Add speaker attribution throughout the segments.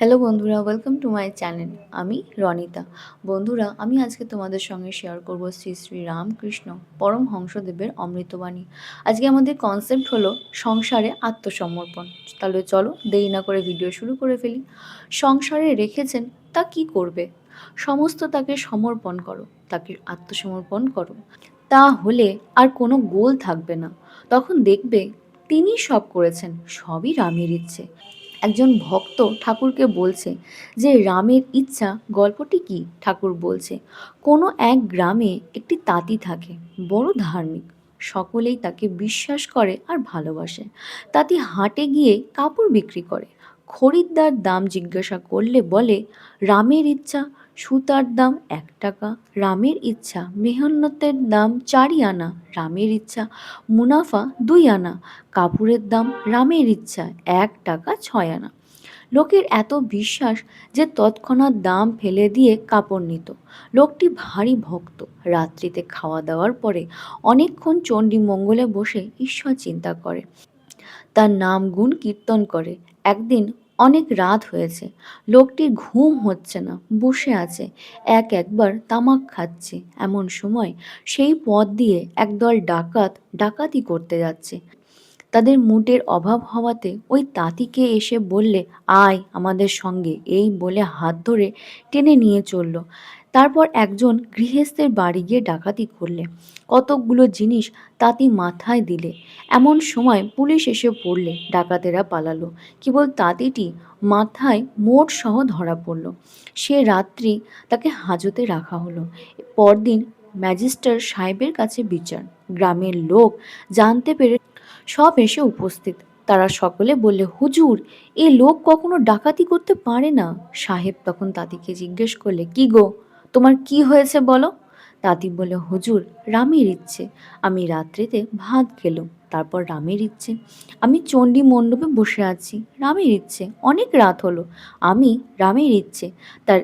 Speaker 1: Hello বন্ধুরা welcome to my channel আমি রনিতা। বন্ধুরা, আমি আজকে তোমাদের সঙ্গে শেয়ার করব শ্রী শ্রী রামকৃষ্ণ পরম হংসদেবের অমৃতবাণী। আজকে আমাদের কনসেপ্ট হলো সংসারে আত্মসমর্পণ। তাহলে চলো দেরি না করে ভিডিও শুরু করে ফেলি। সংসারে রেখেছেন, তা কি করবে? সমস্ত তাকে সমর্পণ করো, তাকে আত্মসমর্পণ করো। তা হলে আর কোনো গোল থাকবে না। তখন দেখবে তিনি সব করেছেন, সবই রামের ইচ্ছে। একজন ভক্ত ঠাকুরকে বলছে যে, রামের ইচ্ছা, গল্পটি কি? ঠাকুর বলছে, কোনো এক গ্রামে একটি তাঁতি থাকে, বড় ধার্মিক। সকলেই তাকে বিশ্বাস করে আর ভালোবাসে। তাঁতি হাটে গিয়ে কাপড় বিক্রি করে। খরিদ্দার দাম জিজ্ঞাসা করলে বলে, রামের ইচ্ছা সুতার দাম এক টাকা, রামের ইচ্ছা মেহনতের দাম চারি আনা, রামের ইচ্ছা, মুনাফা দুই আনা, কাপড়ের দাম রামের ইচ্ছা এক টাকা ছয় আনা। লোকের এত বিশ্বাস যে তৎক্ষণাৎ দাম ফেলে দিয়ে কাপড় নিত। লোকটি ভারী ভক্ত। রাত্রিতে খাওয়া দাওয়ার পরে অনেকক্ষণ চণ্ডী মঙ্গলে বসে ঈশ্বর চিন্তা করে। তার নাম গুণ কীর্তন করে। একদিন অনেক রাত হয়েছে। লোকটি ঘুম হচ্ছে না, বসে আছে। এক একবার তামাক খাচ্ছে। এমন সময় সেই পথ দিয়ে একদল ডাকাত ডাকাতি করতে যাচ্ছে। তাদের মুটের অভাব হওয়াতে ওই তাঁতিকে এসে বললে, আয় আমাদের সঙ্গে। এই বলে হাত ধরে টেনে নিয়ে চলল। তারপর একজন গৃহস্থের বাড়ি গিয়ে ডাকাতি করলে। কতকগুলো জিনিস তাঁতি মাথায় দিলে। এমন সময় পুলিশ এসে পড়লে, ডাকাতেরা পালালো। কেবল তাঁতিটি মাথায় মোট সহ ধরা পড়ল। সে রাত্রি তাকে হাজতে রাখা হলো। পরদিন ম্যাজিস্টার সাহেবের কাছে বিচার। গ্রামের লোক জানতে পেরে সব এসে উপস্থিত। তারা সকলে বললে, হুজুর, এ লোক কখনো ডাকাতি করতে পারে না? সাহেব তখন তাঁতিকে জিজ্ঞেস করলে, কি গো? তোমার কি হয়েছে বলো? দাদি বলে হুজুর, রামের ইচ্ছে। আমি রাত্রিতে ভাত খেলুম। তারপর রামের ইচ্ছে। আমি চণ্ডী মণ্ডপে বসে আছি। রামের ইচ্ছে। অনেক রাত হলো। আমি রামের ইচ্ছে। তার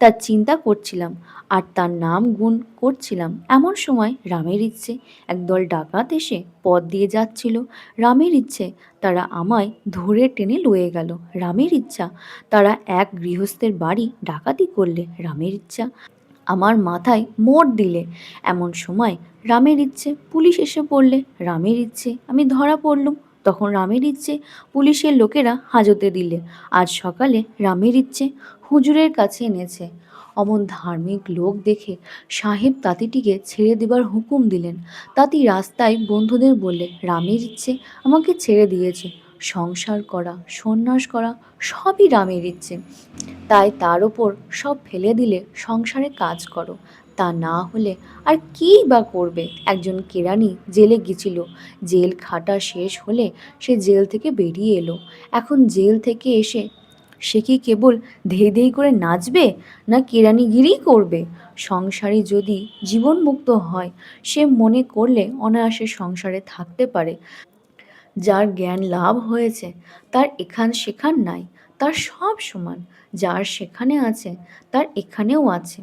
Speaker 1: তার চিন্তা করছিলাম আর তার নাম গুণ করছিলাম। এমন সময় রামের ইচ্ছে, একদল ডাকাত এসে পথ দিয়ে যাচ্ছিল। রামের ইচ্ছে, তারা আমায় ধরে টেনে লয়ে গেল। রামের ইচ্ছা, তারা এক গৃহস্থের বাড়ি ডাকাতি করলে। রামের ইচ্ছা, আমার মাথায় মোট দিলে। এমন সময় রামের ইচ্ছে, পুলিশ এসে পড়লে। রামের ইচ্ছে, আমি ধরা পড়লুম। তখন রামের ইচ্ছে পুলিশের লোকেরা হাজতে দিলে। আজ সকালে রামের ইচ্ছে হুজুরের কাছে এনেছে। অমন ধার্মিক লোক দেখে সাহেব তাঁতিটিকে ছেড়ে দেবার হুকুম দিলেন। তাঁতি রাস্তায় বন্ধুদের বললে, রামের ইচ্ছে আমাকে ছেড়ে দিয়েছে। সংসার করা, সন্ন্যাস করা সবই রামের ইচ্ছে। তাই তার ওপর সব ফেলে দিলে সংসারে কাজ করো। তা না হলে আর কী বা করবে? একজন কেরানি জেলে গেছিল। জেল খাটা শেষ হলে সে জেল থেকে বেরিয়ে এলো। এখন জেল থেকে এসে সে কি কেবল ধেই ধেই করে নাচবে না কেরানিগিরিই করবে? সংসারে যদি জীবনমুক্ত হয়, সে মনে করলে অনায়াসে সংসারে থাকতে পারে। যার জ্ঞান লাভ হয়েছে, তার এখান সেখান নাই, তার সব সমান। যার সেখানে আছে, তার এখানেও আছে।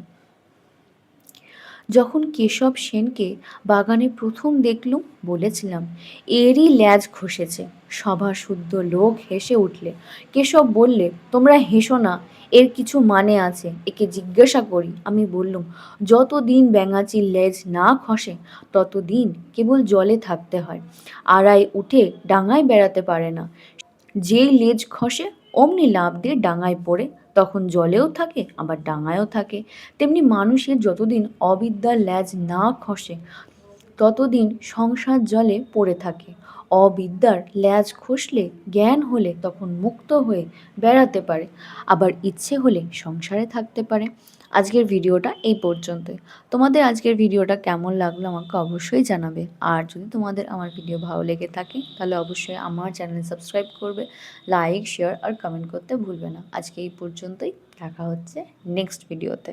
Speaker 1: যখন কেশব সেনকে বাগানে প্রথম দেখলুম, বলেছিলাম, এরই ল্যাজ খসেছে সভা শুদ্ধ লোক হেসে উঠলে। কেশব বললে, তোমরা হেসো না, এর কিছু মানে আছে। একে জিজ্ঞাসা করি। আমি বললুম, যতদিন ব্যাঙাচির লেজ না খসে, ততদিন কেবল জলে থাকতে হয়। আড়াই উঠে ডাঙায় বেড়াতে পারে না। যেই লেজ খসে, অমনি লাভ দিয়ে ডাঙায় পড়ে। তখন জলেও থাকে আবার ডাঙায়ও থাকে। তেমনি মানুষের যতদিন অবিদ্যার ল্যাজ না খসে ততদিন সংসার জলে পড়ে থাকে। অবিদ্যার ল্যাজ খসলে জ্ঞান হলে তখন মুক্ত হয়ে বেড়াতে পারে। আবার ইচ্ছে হলে সংসারে থাকতে পারে। আজকের ভিডিওটা এই পর্যন্তই তোমাদের আজকের ভিডিওটা কেমন লাগল আমাকে অবশ্যই জানাবে। আর যদি তোমাদের আমার ভিডিও ভালো লেগে থাকে, তাহলে অবশ্যই আমার চ্যানেল সাবস্ক্রাইব করবে, লাইক, শেয়ার আর কমেন্ট করতে ভুলবে না। আজকে এই পর্যন্তই। দেখা হচ্ছে নেক্সট ভিডিওতে।